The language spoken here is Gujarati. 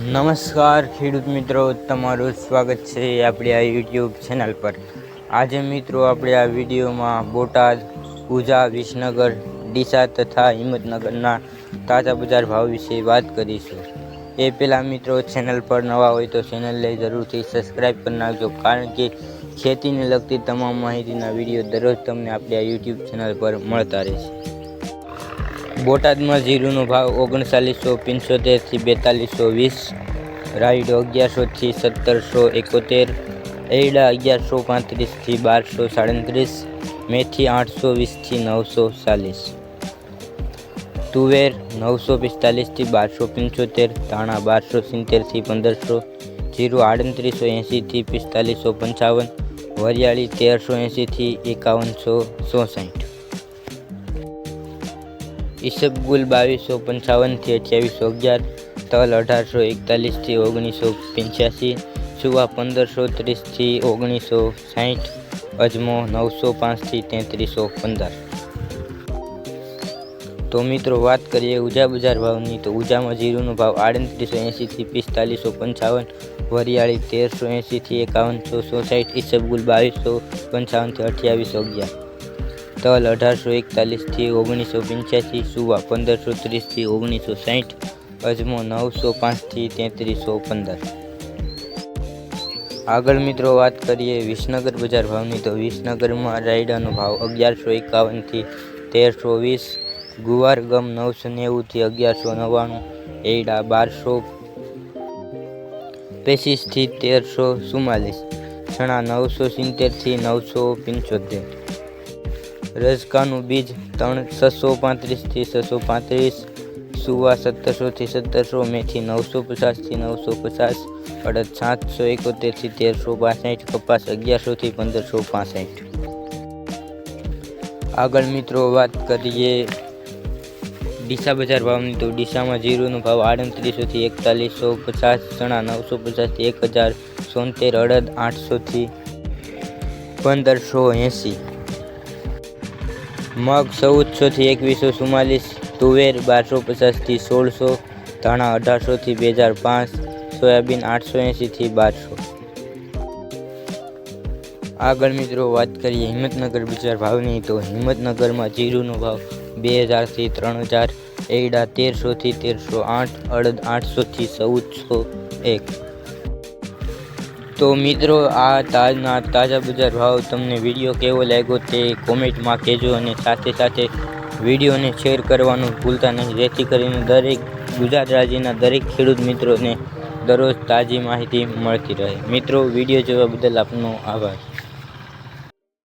નમસ્કાર, ખેડૂત મિત્રો. તમારું સ્વાગત છે આપણી આ યુટ્યુબ ચેનલ પર. આજે મિત્રો આપણે આ વિડીયોમાં બોટાદ ઉજા વિસનગર, ડીસા તથા હિંમતનગરના તાજા બજાર ભાવ વિશે વાત કરીશું. એ પહેલાં મિત્રો ચેનલ પર નવા હોય તો ચેનલને જરૂરથી સબસ્ક્રાઈબ કરી નાખજો, કારણ કે ખેતીને લગતી તમામ માહિતીના વીડિયો દરરોજ તમને આપણી આ યુટ્યુબ ચેનલ પર મળતા રહેશે. બોટાદમાં જીરુનો ભાવ ઓગણચાલીસો પંચોતેરથી બેતાલીસો વીસ રાઈડો અગિયારસોથી સત્તરસો એકોતેર, એરડા અગિયારસો પાંત્રીસથી બારસો સાડત્રીસ, મેથી આઠસો વીસથી નવસો ચાલીસ. તુવેર નવસો પિસ્તાલીસથી બારસો પંચોતેર, ધાણા બારસો સિત્તેરથી પંદરસો, જીરું આડત્રીસો એંશીથી પિસ્તાલીસો પંચાવન, વરિયાળી તેરસો એંશીથી એકાવનસો ચોસઠ. ઈસબગુલ બાવીસો પંચાવનથી અઠ્યાવીસો અગિયાર, તલ અઢારસો એકતાલીસથી ઓગણીસો પંચ્યાસી, સુવા પંદરસો ત્રીસથી ઓગણીસો સાહીઠ, અજમો નવસો પાંચથી તેત્રીસો પંદર. તો મિત્રો વાત કરીએ ઉજા બજાર ભાવની, તો ઉજામાં જીરુનો ભાવ આડત્રીસો એંશીથી પિસ્તાલીસો પંચાવન, વરિયાળી તેરસો એંશીથી એકાવનસો સોસાઠ ઈસબગુલ બાવીસો પંચાવનથી અઠ્યાવીસો અગિયાર. તલ અઢારસો એકતાલીસથી ઓગણીસો પંચ્યાસી, સુવા પંદરસો ત્રીસથી ઓગણીસો સાહીઠ અજમો નવસો પાંચથી તેત્રીસો પંદર. આગળ મિત્રો વાત કરીએ વિસનગર બજાર ભાવની, તો વિસનગરમાં રાયડાનો ભાવ અગિયારસો એકાવનથી તેરસો વીસ, ગુવાર ગમ નવસો નેવુંથી અગિયારસો નવ્વાણું એડા બારસો પેસીસથી તેરસો ચુમ્માલીસ ચણા નવસો સિત્તેરથી નવસો પંચોતેર. રજકાનું બીજ ત્રણ છસો પાંત્રીસથી છસો પાંત્રીસ, સુવા સત્તરસોથી સત્તરસો, મેથી નવસો પચાસથી નવસો પચાસ, અડદ સાતસો એકોતેરથી તેરસો પાસઠ કપાસ અગિયારસોથી પંદરસો પાસઠ. આગળ મિત્રો વાત કરીએ ડીસા બજાર ભાવની. તો ડીસામાં જીરુનો ભાવ આડત્રીસોથી એકતાલીસો પચાસ, ચણા નવસો પચાસથી એક હજાર, સોતેર અડદ આઠસોથી પંદરસો એંસી. મગ ચૌદસોથી એકવીસો ચુમ્માલીસ, તુવેર બારસો પચાસથી સોળસો, ધાણા અઢારસોથી બે હજાર પાંચ, સોયાબીન આઠસો એંશીથી બારસો. આગળ મિત્રો વાત કરીએ હિંમતનગર બજાર ભાવની, તો હિંમતનગરમાં જીરુનો ભાવ બે હજારથી ત્રણ હજાર એડા તેરસોથી તેરસો આઠ, અડદ આઠસોથી ચૌદસો એક. તો મિત્રો, આ તાજના તાજા બજાર ભાવ તમને વીડિયો કેવો લાગ્યો તે કોમેન્ટમાં કહેજો અને સાથે સાથે વિડીયોને શેર કરવાનું ભૂલતા નહીં. જેથી કરીને દરેક ગુજરાત રાજ્યના દરેક ખેડૂત મિત્રોને દરરોજ તાજી માહિતી મળતી રહે. મિત્રો, વીડિયો જોવા બદલ આપનો આભાર.